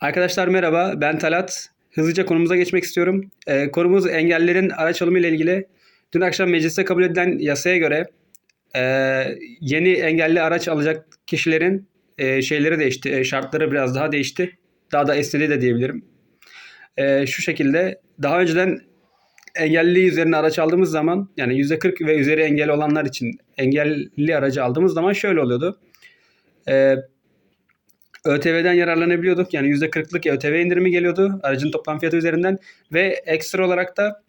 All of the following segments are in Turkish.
Arkadaşlar merhaba, ben Talat. Hızlıca konumuza geçmek istiyorum. Ee, konumuz engellerin araç alımı ile ilgili. Dün akşam mecliste kabul edilen yasaya göre e, yeni engelli araç alacak kişilerin e, şeyleri değişti, e, şartları biraz daha değişti. Daha da esnedi de diyebilirim. E, şu şekilde, daha önceden engelli üzerine araç aldığımız zaman, yani %40 ve üzeri engelli olanlar için engelli aracı aldığımız zaman şöyle oluyordu. E, ÖTV'den yararlanabiliyorduk. Yani %40'lık ÖTV indirimi geliyordu aracın toplam fiyatı üzerinden ve ekstra olarak da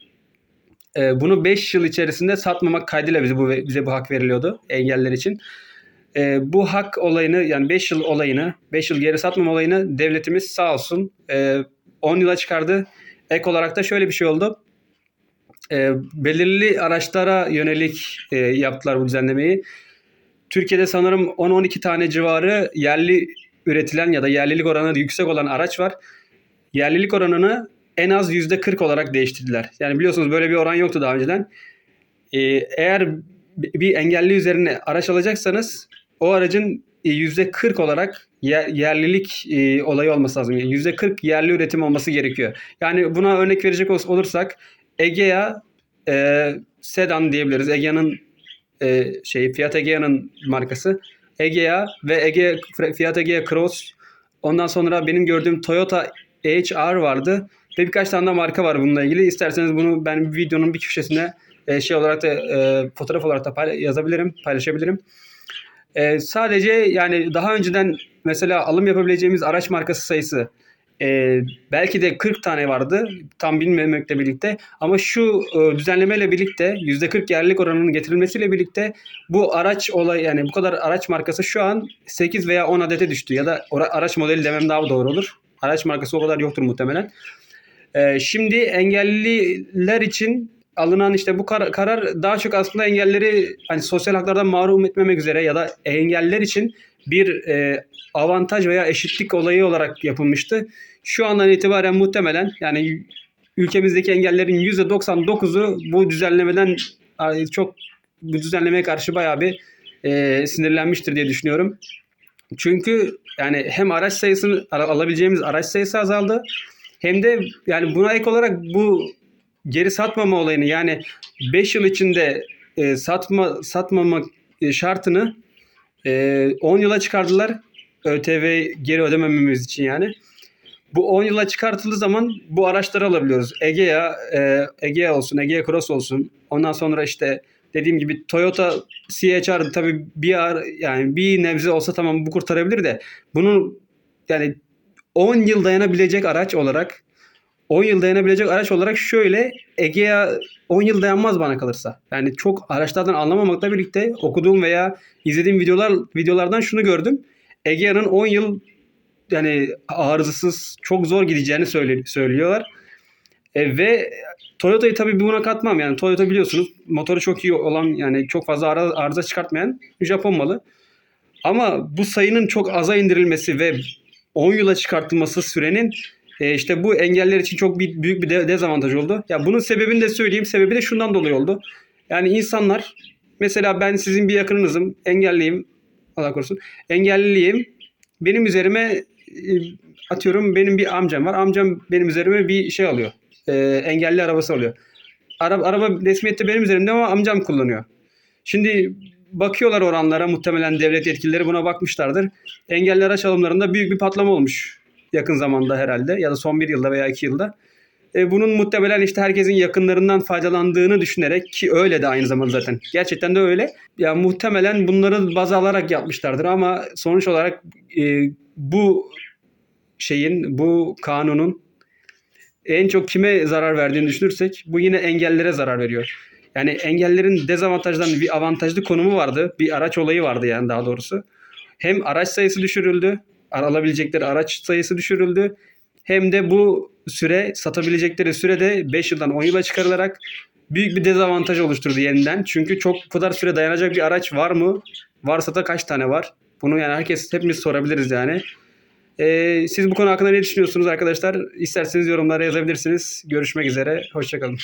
e, bunu 5 yıl içerisinde satmamak kaydıyla bize bu bize bu hak veriliyordu engeller için. E, bu hak olayını yani 5 yıl olayını, 5 yıl geri satmama olayını devletimiz sağ olsun e, 10 yıla çıkardı. Ek olarak da şöyle bir şey oldu. E, belirli araçlara yönelik e, yaptılar bu düzenlemeyi. Türkiye'de sanırım 10-12 tane civarı yerli üretilen ya da yerlilik oranı yüksek olan araç var. Yerlilik oranını en az %40 olarak değiştirdiler. Yani biliyorsunuz böyle bir oran yoktu daha önceden. Ee, eğer bir engelli üzerine araç alacaksanız o aracın %40 olarak yer, yerlilik e, olayı olması lazım. Yani %40 yerli üretim olması gerekiyor. Yani buna örnek verecek olursak Egea e, sedan diyebiliriz. Egea'nın e, şey Fiat Egea'nın markası. Egea ve Ege Fiat Egea Cross. Ondan sonra benim gördüğüm Toyota HR vardı. Ve birkaç tane de marka var bununla ilgili. İsterseniz bunu ben videonun bir köşesine e, şey olarak da e, fotoğraf olarak da payla- yazabilirim, paylaşabilirim. E, sadece yani daha önceden mesela alım yapabileceğimiz araç markası sayısı e, belki de 40 tane vardı tam bilmemekle birlikte ama şu e, düzenlemeyle birlikte %40 yerlilik oranının getirilmesiyle birlikte bu araç olay yani bu kadar araç markası şu an 8 veya 10 adete düştü ya da araç modeli demem daha doğru olur. Araç markası o kadar yoktur muhtemelen. E, şimdi engelliler için alınan işte bu kar- karar daha çok aslında engelleri hani sosyal haklardan mahrum etmemek üzere ya da engeller için bir e, avantaj veya eşitlik olayı olarak yapılmıştı. Şu andan itibaren muhtemelen yani ülkemizdeki engellerin %99'u bu düzenlemeden çok bu düzenlemeye karşı bayağı bir e, sinirlenmiştir diye düşünüyorum. Çünkü yani hem araç sayısını alabileceğimiz araç sayısı azaldı hem de yani buna ek olarak bu geri satmama olayını yani 5 yıl içinde e, satma satmamak e, şartını e, 10 yıla çıkardılar. ÖTV geri ödemememiz için yani. Bu 10 yıla çıkartıldığı zaman bu araçları alabiliyoruz. Egea, e, Egea olsun, Egea Cross olsun. Ondan sonra işte dediğim gibi Toyota CHR tabii bir ar, yani bir nebze olsa tamam bu kurtarabilir de bunun yani 10 yıl dayanabilecek araç olarak 10 yıl dayanabilecek araç olarak şöyle Egea 10 yıl dayanmaz bana kalırsa. Yani çok araçlardan anlamamakla birlikte okuduğum veya izlediğim videolar videolardan şunu gördüm. Egea'nın 10 yıl yani arızasız çok zor gideceğini söyle, söylüyorlar. E, ve Toyota'yı tabii buna katmam. Yani Toyota biliyorsunuz motoru çok iyi olan yani çok fazla arıza, arıza çıkartmayan Japon malı. Ama bu sayının çok aza indirilmesi ve 10 yıla çıkartılması sürenin e, işte bu engeller için çok bir, büyük bir de, dezavantaj oldu. Ya bunun sebebini de söyleyeyim. Sebebi de şundan dolayı oldu. Yani insanlar mesela ben sizin bir yakınınızım, engelliyim. Allah korusun. Engelliyim. Benim üzerime e, atıyorum benim bir amcam var. Amcam benim üzerime bir şey alıyor. E, engelli arabası alıyor. Araba, araba resmiyette benim üzerimde ama amcam kullanıyor. Şimdi bakıyorlar oranlara muhtemelen devlet yetkilileri buna bakmışlardır. Engelli araç alımlarında büyük bir patlama olmuş yakın zamanda herhalde ya da son bir yılda veya iki yılda. E, bunun muhtemelen işte herkesin yakınlarından faydalandığını düşünerek ki öyle de aynı zamanda zaten. Gerçekten de öyle. Ya muhtemelen bunları baz alarak yapmışlardır ama sonuç olarak e, bu şeyin, bu kanunun en çok kime zarar verdiğini düşünürsek bu yine engellere zarar veriyor. Yani engellerin dezavantajdan bir avantajlı konumu vardı. Bir araç olayı vardı yani daha doğrusu. Hem araç sayısı düşürüldü. Alabilecekleri araç sayısı düşürüldü. Hem de bu süre satabilecekleri süre de 5 yıldan 10 yıla çıkarılarak büyük bir dezavantaj oluşturdu yeniden. Çünkü çok kadar süre dayanacak bir araç var mı? Varsa da kaç tane var? Bunu yani herkes hepimiz sorabiliriz yani. Ee, siz bu konu hakkında ne düşünüyorsunuz arkadaşlar? İsterseniz yorumlara yazabilirsiniz. Görüşmek üzere. Hoşçakalın.